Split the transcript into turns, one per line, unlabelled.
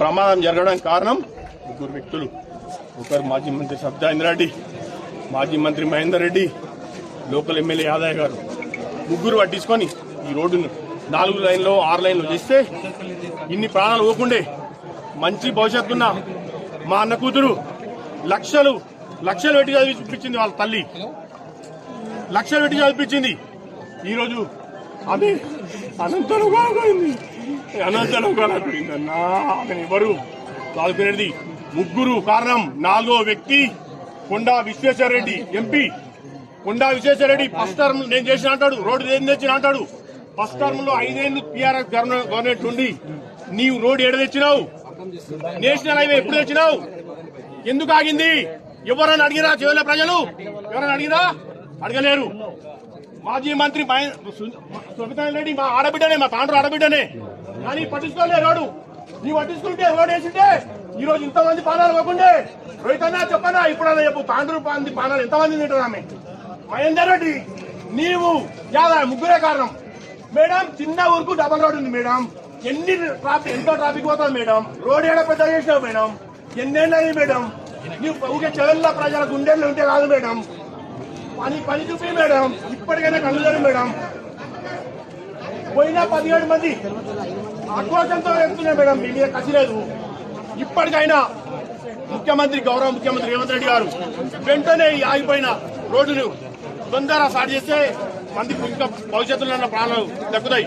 ప్రమాదం జరగడానికి కారణం ముగ్గురు వ్యక్తులు. ఒకరు మాజీ మంత్రి సత్యానంద రెడ్డి మాజీ మంత్రి మహేందర్ రెడ్డి లోకల్ ఎమ్మెల్యే యాదయ్య గారు. ముగ్గురు పట్టించుకొని ఈ రోడ్డును నాలుగు లైన్లో ఆరు లైన్లో చేస్తే ఇన్ని ప్రాణాలు పోకుండే మంచి భవిష్యత్తున్న మా అన్న కూతురు లక్షలు లక్షలు పెట్టి చదివిపించింది వాళ్ళ తల్లి. లక్షలు పెట్టి చదివిపించింది. ఈరోజు ఆమె అనంతరం బాగుంది అనంతరం పోయింది అన్నా. ఎవరు? చదువుకునేది ముగ్గురు కారణం. నాలుగో వ్యక్తి Konda Vishweshwar Reddy MP. Konda Vishweshwar Reddy first term నేను చేసిన అంటాడు రోడ్డు ఏం తెచ్చిన అంటాడు. ఫస్ట్ టర్మ్లో ఐదేళ్ళు టీఆర్ఎస్ గవర్నమెంట్ ఉండి నీవు రోడ్డు ఎడ తెచ్చినావు? నేషనల్ హైవే ఎప్పుడు తెచ్చినావు? ఎందుకు ఆగింది? ఎవరైనా అడిగిరా? చెవుల ప్రజలు? ఎవరైనా అడిగిరా? అడగలేరు. మాజీ మంత్రి సుమితాన్ రెడ్డి మా ఆడబిడ్డనే మా తాండ్రు ఆడబిడ్డనే. కానీ పట్టించుకోలే రోడ్డు. నీ పట్టించుకుంటే రోడ్ వేసింటే ఈ రోజు ఇంతమంది పానాలు పోకుండే. రోహితన్నా చెప్పనా ఇప్పుడు చెప్పు. తాండ్రు మంది పానాలు ఎంతమంది తింటారు ఆమె? మహేందర్ రెడ్డి నీవు యాదా ముగ్గురే కారణం. మేడం చిన్న ఊరుకు డబల్ రోడ్ ఉంది మేడం. ఎన్ని ట్రాఫిక్ ఎంతో ట్రాఫిక్ పోతుంది మేడం? రోడ్ ఏడ పెద్ద చేసినావు మేడం? ఎన్నేళ్ళది మేడం? నీవు ఊకే చెవుల్లో ప్రజల గుండెల్లో ఉంటే కాదు మేడం. పని పని చూపి మేడం. ఇప్పటికైనా కళ్ళు మేడం. పోయినా పదిహేడు మంది ఆక్రోశంతో వెళ్తున్నాయి మేడం. మీ మీద కసి లేదు. ఇప్పటికైనా ముఖ్యమంత్రి గౌరవ ముఖ్యమంత్రి రేవంత్ రెడ్డి గారు వెంటనే ఆగిపోయిన రోడ్డును తొందర స్టార్ట్ చేస్తే మంది ఇంకా భవిష్యత్తులో ప్రాణాలు దక్కుతాయి.